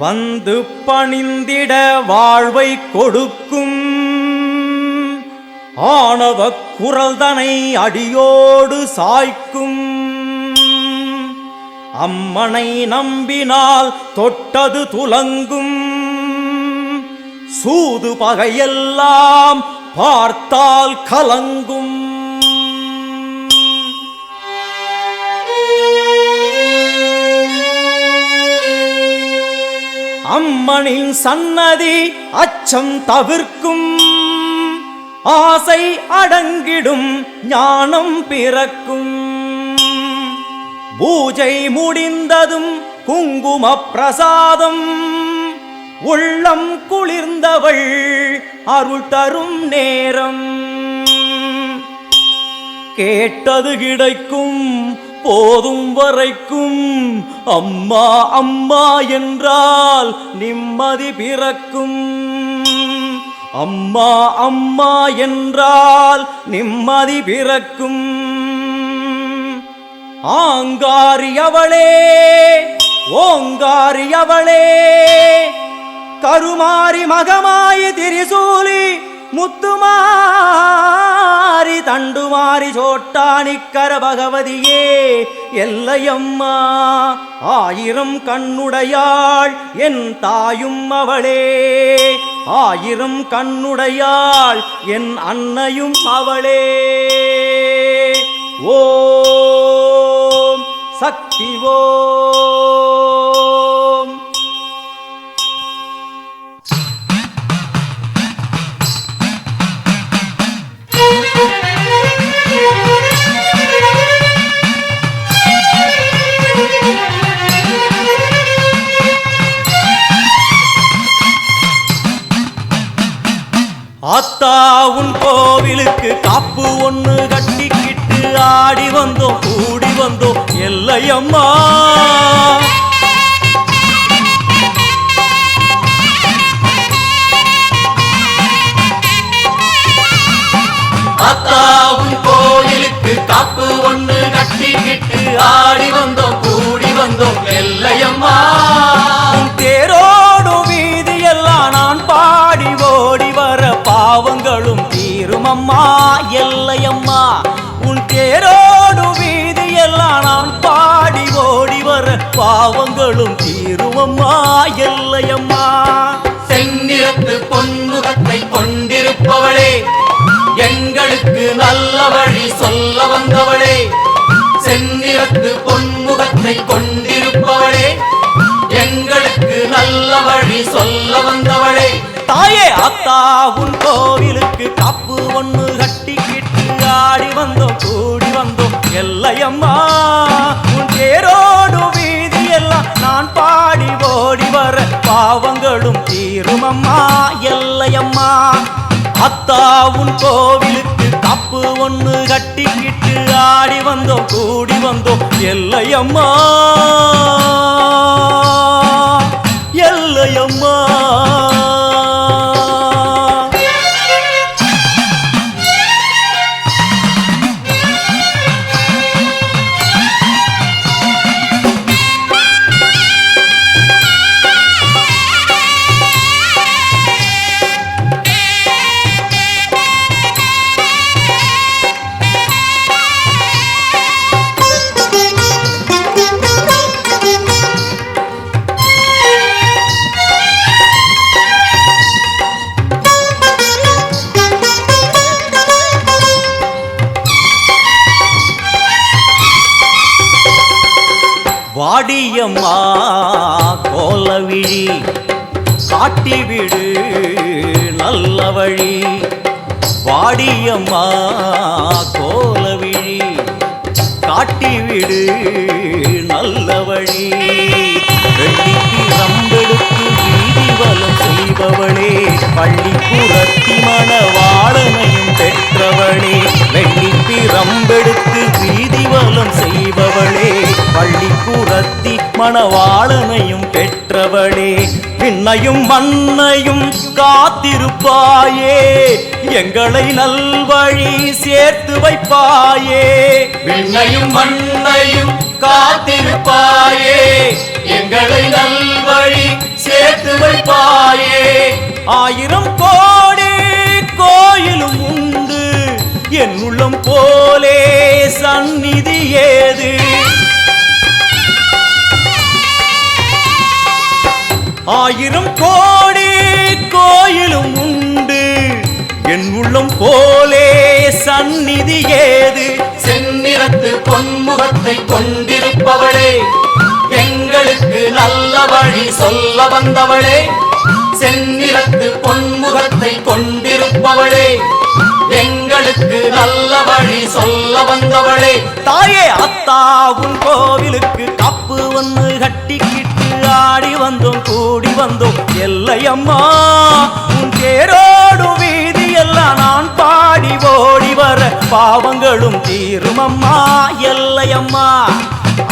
வந்து பணிந்திட வாழ்வை கொடுக்கும். ஆணவ குரல்தனை அடியோடு சாய்க்கும். அம்மனை நம்பினால் தொட்டது துலங்கும். சூது பகையெல்லாம் பார்த்தால் கலங்கும். அம்மனின் சன்னதி அச்சம் தவிர்க்கும். ஆசை அடங்கிடும் ஞானம் பிறக்கும். பூஜை முடிந்ததும் குங்கும பிரசாதம். உள்ளம் குளிர்ந்தவள் அருள் தரும் நேரம். கேட்டது கிடைக்கும் போதும் வரைக்கும் அம்மா அம்மா என்றால் நிம்மதி பிறக்கும். அம்மா அம்மா என்றால் நிம்மதி பிறக்கும். ஆங்காரியவளே ஓங்காரியவளே கருமாரி மகமாயி திரிசூலி முத்துமாரி தண்டுமாரி சோட்டானிக்கர பகவதியே எல்லையம்மா ஆயிரம் கண்ணுடையாள் என் தாயும் அவளே. ஆயிரம் கண்ணுடையாள் என் அன்னையும் அவளே. ஓம் சக்தி ஓம். ஆத்தா உன் கோவிலுக்கு காப்பு ஒன்று கட்டிக்கிட்டு ஆடி வந்தோம் கூடி வந்தோம் எல்லையம்மா. ஆத்தா உன் கோயிலுக்கு காப்பு ஒன்று கட்டிக்கிட்டு ஆடி வந்தோம் பாவங்களும் தீருமம்மா எல்லையம்மா. செந்நிறத்து பொன்முகத்தை கொண்டிருப்பவளே எங்களுக்கு நல்ல வழி சொல்ல வந்தவளே. செந்நிறத்து பொன்முகத்தை கொண்டிருப்பவளே எங்களுக்கு நல்ல வழி சொல்ல வந்தவளே. தாயே அத்தா உன் கோவிலுக்கு காப்பு ஒண்ணு கட்டிக்கிட்டு ஆடி வந்தோம் கூடி வந்தோம் எல்லையம்மா. பாவங்களும் தீருமம்மா எல்லையம்மா. அத்தா உன் கோவிலுக்கு தப்பு ஒன்று கட்டிக்கிட்டு ஆடி வந்தோம் கூடி வந்தோம் எல்லையம்மா. வாடியம்மா கோலவிழி. காட்டிவிடு நல்ல வழி. வாடியம்மா கோலவிழி. காட்டிவிடு நல்ல வழி. வெள்ளிக்கு ரம்பெடுத்து வீதி வலம் செய்பவளே பள்ளிப்புறத்தி மணவாளனையும் பெற்றவளே பள்ளிப்புறத்தி மணவாளனையும் பெற்றவளே. பின்னையும் மண்ணையும் காத்திருப்பாயே. எங்களை நல்வழி சேர்த்து வைப்பாயே. பின்னையும் மண்ணையும் காத்திருப்பாயே. எங்களை நல்வழி சேர்த்து வைப்பாயே. ஆயிரம் கோடி கோயிலும் உண்டு. என் உள்ளம் போலே சந்நிதி ஏது? ஆயிரம் கோடி கோயிலும் உண்டு. என் உள்ளம் போலே சந்நிதி ஏது? செந்நிறத்து பொன்முகத்தை கொண்டிருப்பவளே எங்களுக்கு நல்ல வழி சொல்ல வந்தவளே செந்நிறத்து பொன்முகத்தை கொண்டிருப்பவளே எங்களுக்கு நல்ல வழி சொல்ல வந்தவளே. தாயே அத்தா உன் கோவிலுக்கு கப்பு ஒன்று கட்டிக்கிட்டு ஆடி வந்தோம் கூடி வந்தோம் எல்லையம்மா உன் தேரோடும் வீதி எல்லாம் நான் பாடி ஓடி வர பாவங்களும் தீரும் அம்மா எல்லையம்மா.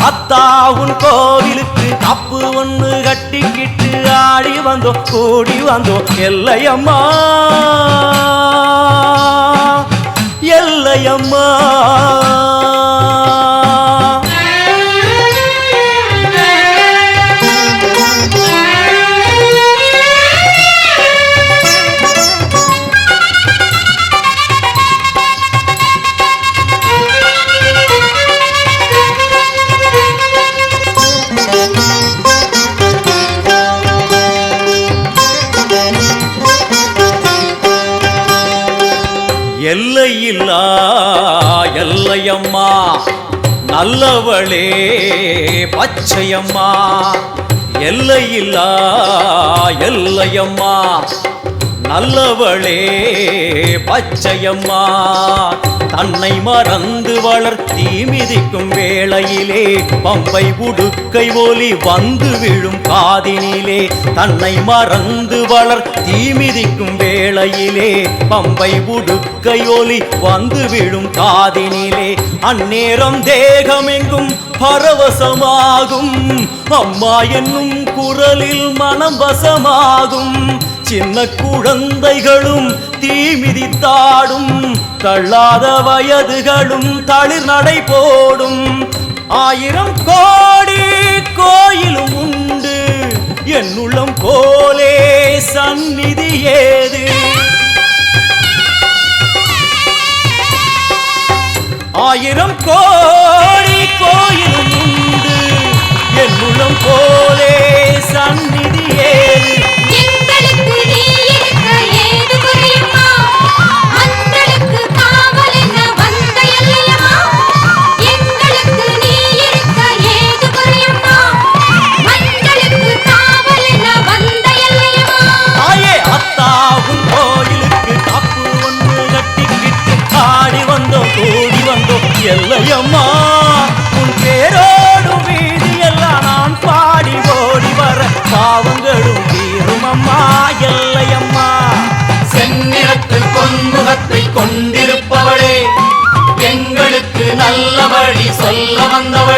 அத்தா உன் கோவிலுக்கு கப்பு ஒன்று கட்டிக்கிட்டு ஆடி வந்தோம் கூடி வந்தோம் எல்லையம்மா எல்லையம்மா. மகளே பச்சையம்மா எல்லையில்லா எல்லையம்மா. நல்லவளே பச்சையம்மா தன்னை மறந்து வளர்த்தி மிதிக்கும் வேளையிலே பம்பை உடுக்கை ஒலி வந்து விழும் காதினிலே தன்னை மறந்து வளர்த்தி மிதிக்கும் வேளையிலே பம்பை உடுக்கை ஒலி வந்து விழும் காதினிலே அந்நேரம் தேகமெங்கும் பரவசமாகும் அம்மா என்னும் குரலில் மனம் வசமாகும். சின்ன குழந்தைகளும் தீமிதித்தாடும் தள்ளாத வயதுகளும் தளிர் நடை போடும். ஆயிரம் கோடி கோயிலும் உண்டு என் உள்ளம் போலே சந்நிதி ஏது? ஆயிரம் கோடி கோயிலும் உண்டு என் உள்ளம் போலே பாவங்களும் தீரும் அம்மா எல்லையம்மா. செந்நிறத்தில் பொன்முகத்தை கொண்டிருப்பவளே எங்களுக்கு நல்ல வழி சொல்ல வந்தவள்.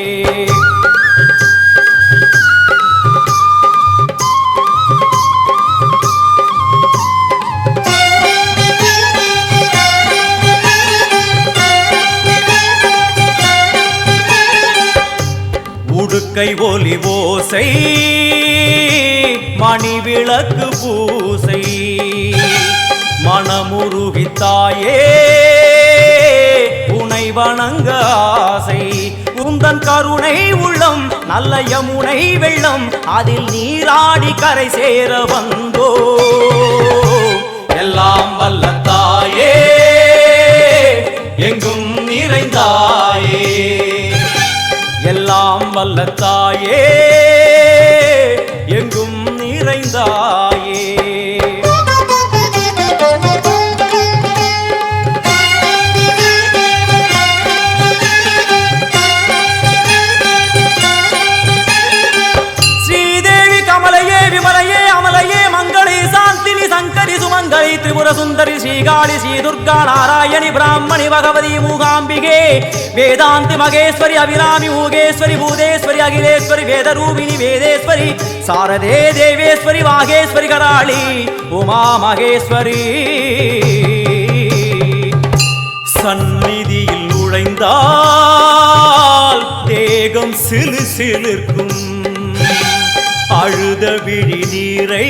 உடுக்கை ஒலி ஓசை மணி விளக்கு பூசை. மனமுருகி தாயே உனை வணங்க ஆசை. உந்தன் கருணை உள்ளம் நல்ல யமுனை வெள்ளம் அதில் நீராடி கரை சேர வந்தோ. எல்லாம் வல்ல தாயே எங்கும் நிறைந்தாயே. எல்லாம் வல்ல தாயே எங்கும் நிறைந்தாயே. ஸ்ரீதேவி கமலையே விமலையே அமலையே மங்களே சாந்தினி சங்கரி சுமங்கலி திரிபுர சுந்தரி ஸ்ரீகாளி ஸ்ரீ துர்கா நாராயணி பிராமணி பகவதி மூகாம்பிகே. வேதாந்தி மகேஸ்வரி அபிராமி மூகேஸ்வரி பூதேஸ்வரி அகிலேஸ்வரி வேதரூபிணி வேதேஸ்வரி சாரதே தேவேஸ்வரி வாகேஸ்வரி கராளி உமா மகேஸ்வரி. சந்நிதியில் நுழைந்தால் தேகம் சிலு சிலிர்க்கும். அழுத விழி நீரை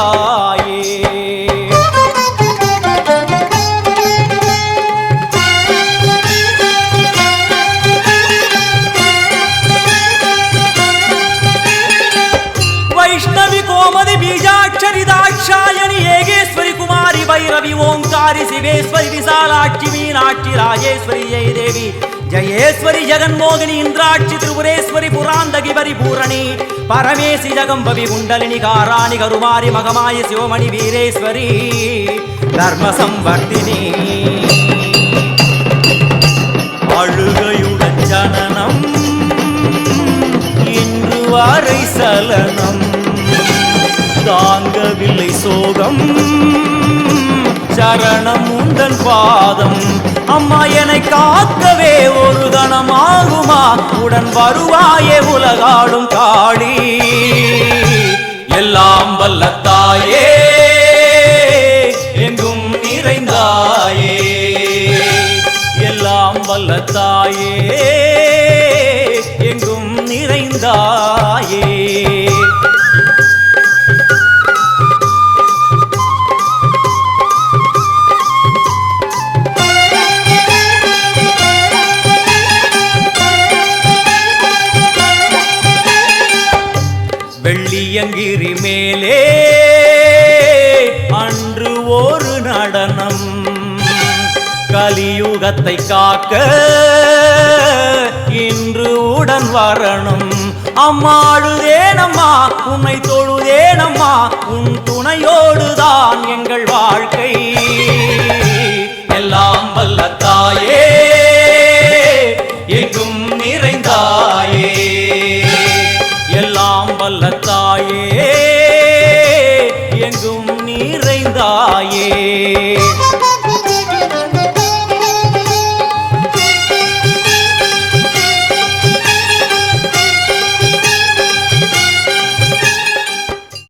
जाए। वैष्णवी कोमदि बीजाक्षरि दाक्षायणि एगेश्वरि कुमारि वैरवि, ओंकारी शिवेश्वरी विशालाक्षि, मीनाक्षि, राजेश्वरी, जय देवी। ஜயேஸ்வரி ஜெகன்மோகினி இந்திராட்சி திரிபுரேஸ்வரி புராந்தகி பரிபூரணி பரமேசி ஜகம்பவி குண்டலினி காராணி கருமாரி மகமாய சிவமணி வீரேஸ்வரி தர்ம சம்பர்த்தினி அழுகையுடன் ஜனனம் இன்று வாரை சலனம் தாங்கவில்லை சோகம் சரணம் உந்தன் பாதம். அம்மா என்னை காக்கவே ஒரு கணமாகுமா? உடன் வருவாயே உலகாடும் காளி. எல்லாம் வல்லத்தாயே எங்கும் நிறைந்தாயே. எல்லாம் வல்லத்தாயே எங்கும் நிறைந்தாயே. அம்மாழுதேனம்மா உன்னை தொழுதேனம்மா உன் துணையோடுதான் எங்கள் வாழ்க்கை.